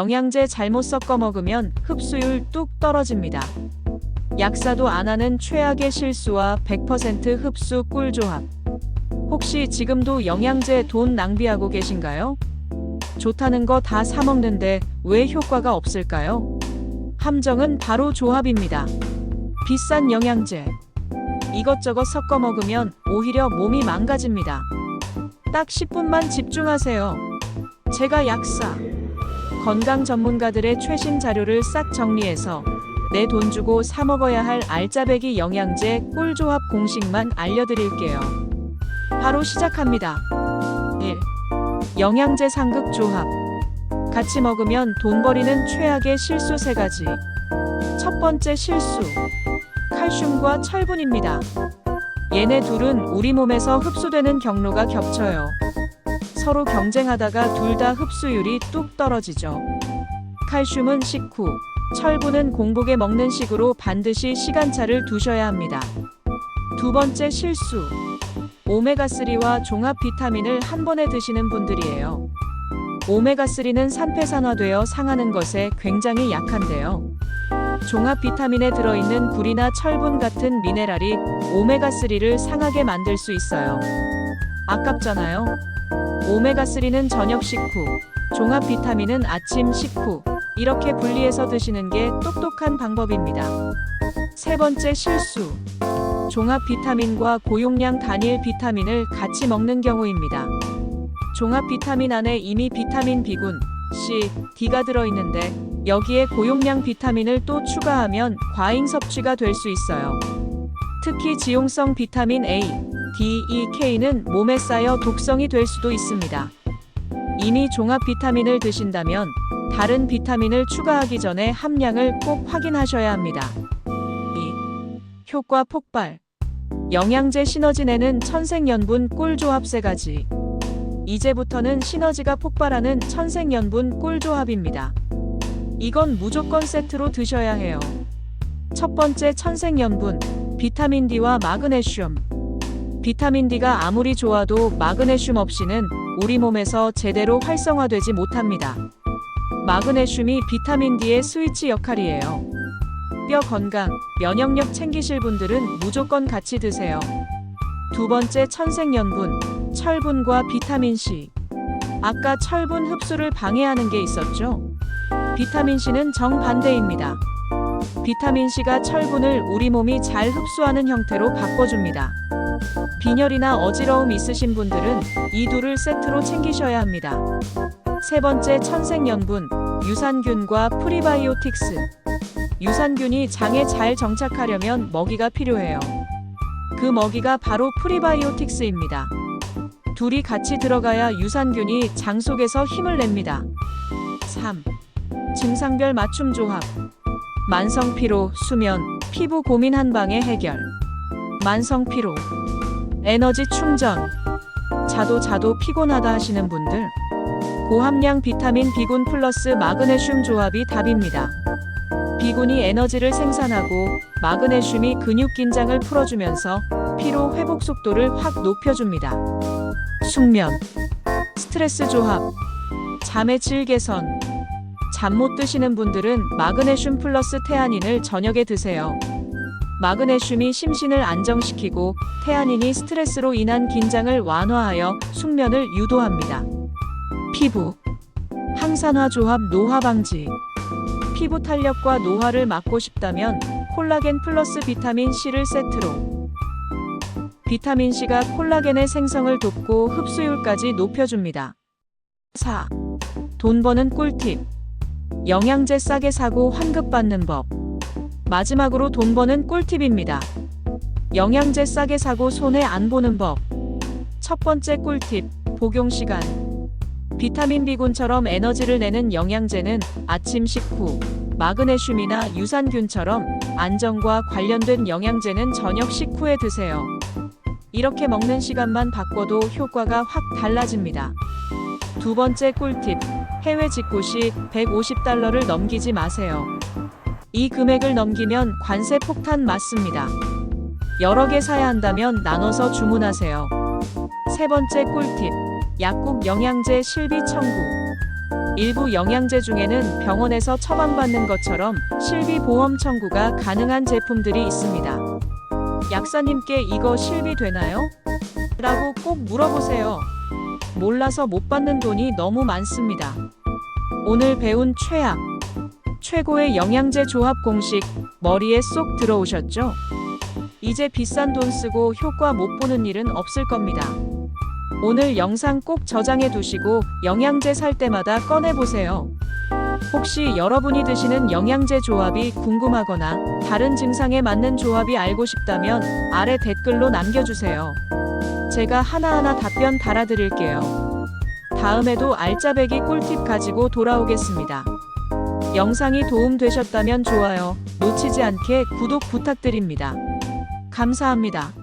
영양제 잘못 섞어 먹으면 흡수율 뚝 떨어집니다. 약사도 안 하는 최악의 실수와 100% 흡수 꿀조합. 혹시 지금도 영양제 돈 낭비하고 계신가요? 좋다는 거 다 사먹는데 왜 효과가 없을까요? 함정은 바로 조합입니다. 비싼 영양제. 이것저것 섞어 먹으면 오히려 몸이 망가집니다. 딱 10분만 집중하세요. 제가 약사. 건강 전문가들의 최신 자료를 싹 정리해서 내 돈 주고 사 먹어야 할 알짜배기 영양제 꿀조합 공식만 알려드릴게요. 바로 시작합니다. 1. 영양제 상극 조합. 같이 먹으면 돈 버리는 최악의 실수 세 가지. 첫 번째 실수. 칼슘과 철분입니다. 얘네 둘은 우리 몸에서 흡수되는 경로가 겹쳐요. 서로 경쟁하다가 둘 다 흡수율이 뚝 떨어지죠. 칼슘은 식후, 철분은 공복에 먹는 식으로 반드시 시간차를 두셔야 합니다. 두 번째 실수. 오메가3와 종합 비타민을 한 번에 드시는 분들이에요. 오메가3는 산패산화되어 상하는 것에 굉장히 약한데요. 종합 비타민에 들어있는 불이나 철분 같은 미네랄이 오메가3를 상하게 만들 수 있어요. 아깝잖아요. 오메가3는 저녁 식후, 종합 비타민은 아침 식후, 이렇게 분리해서 드시는 게 똑똑한 방법입니다. 세 번째 실수. 종합 비타민과 고용량 단일 비타민을 같이 먹는 경우입니다. 종합 비타민 안에 이미 비타민 B군, C, D가 들어있는데 여기에 고용량 비타민을 또 추가하면 과잉 섭취가 될 수 있어요. 특히 지용성 비타민 A, D, E, K는 몸에 쌓여 독성이 될 수도 있습니다. 이미 종합 비타민을 드신다면 다른 비타민을 추가하기 전에 함량을 꼭 확인하셔야 합니다. 2. 효과 폭발. 영양제 시너지내는 천생연분 꿀조합 세 가지. 이제부터는 시너지가 폭발하는 천생연분 꿀조합입니다. 이건 무조건 세트로 드셔야 해요. 첫 번째 천생연분, 비타민 D와 마그네슘. 비타민 D가 아무리 좋아도 마그네슘 없이는 우리 몸에서 제대로 활성화되지 못합니다. 마그네슘이 비타민 D의 스위치 역할이에요. 뼈 건강, 면역력 챙기실 분들은 무조건 같이 드세요. 두 번째 천생연분, 철분과 비타민 C. 아까 철분 흡수를 방해하는 게 있었죠? 비타민 C는 정반대입니다. 비타민 C가 철분을 우리 몸이 잘 흡수하는 형태로 바꿔줍니다. 빈혈이나 어지러움 있으신 분들은 이 둘을 세트로 챙기셔야 합니다. 세 번째 천생연분, 유산균과 프리바이오틱스. 유산균이 장에 잘 정착하려면 먹이가 필요해요. 그 먹이가 바로 프리바이오틱스입니다. 둘이 같이 들어가야 유산균이 장 속에서 힘을 냅니다. 3. 증상별 맞춤 조합. 만성 피로, 수면, 피부 고민 한 방에 해결. 만성 피로. 에너지 충전. 자도 자도 피곤하다 하시는 분들. 고함량 비타민 B군 플러스 마그네슘 조합이 답입니다. B군이 에너지를 생산하고 마그네슘이 근육 긴장을 풀어주면서 피로 회복 속도를 확 높여줍니다. 숙면. 스트레스 조합. 잠의 질 개선. 잠 못 드시는 분들은 마그네슘 플러스 테아닌을 저녁에 드세요. 마그네슘이 심신을 안정시키고 테아닌이 스트레스로 인한 긴장을 완화하여 숙면을 유도합니다. 피부. 항산화 조합 노화 방지. 피부 탄력과 노화를 막고 싶다면 콜라겐 플러스 비타민 C를 세트로. 비타민 C가 콜라겐의 생성을 돕고 흡수율까지 높여줍니다. 4. 돈 버는 꿀팁. 영양제 싸게 사고 환급 받는 법. 마지막으로 돈 버는 꿀팁입니다. 영양제 싸게 사고 손해 안 보는 법. 첫 번째 꿀팁, 복용 시간. 비타민 B군처럼 에너지를 내는 영양제는 아침 식후, 마그네슘이나 유산균처럼 안정과 관련된 영양제는 저녁 식후에 드세요. 이렇게 먹는 시간만 바꿔도 효과가 확 달라집니다. 두 번째 꿀팁, 해외 직구 시 150달러를 넘기지 마세요. 이 금액을 넘기면 관세 폭탄 맞습니다. 여러 개 사야 한다면 나눠서 주문하세요. 세 번째 꿀팁, 약국 영양제 실비 청구. 일부 영양제 중에는 병원에서 처방받는 것처럼 실비 보험 청구가 가능한 제품들이 있습니다. 약사님께 이거 실비 되나요? 라고 꼭 물어보세요. 몰라서 못 받는 돈이 너무 많습니다. 오늘 배운 최악, 최고의 영양제 조합 공식 머리에 쏙 들어오셨죠? 이제 비싼 돈 쓰고 효과 못 보는 일은 없을 겁니다. 오늘 영상 꼭 저장해 두시고 영양제 살 때마다 꺼내 보세요. 혹시 여러분이 드시는 영양제 조합이 궁금하거나 다른 증상에 맞는 조합이 알고 싶다면 아래 댓글로 남겨주세요. 제가 하나하나 답변 달아드릴게요. 다음에도 알짜배기 꿀팁 가지고 돌아오겠습니다. 영상이 도움되셨다면 좋아요, 놓치지 않게 구독 부탁드립니다. 감사합니다.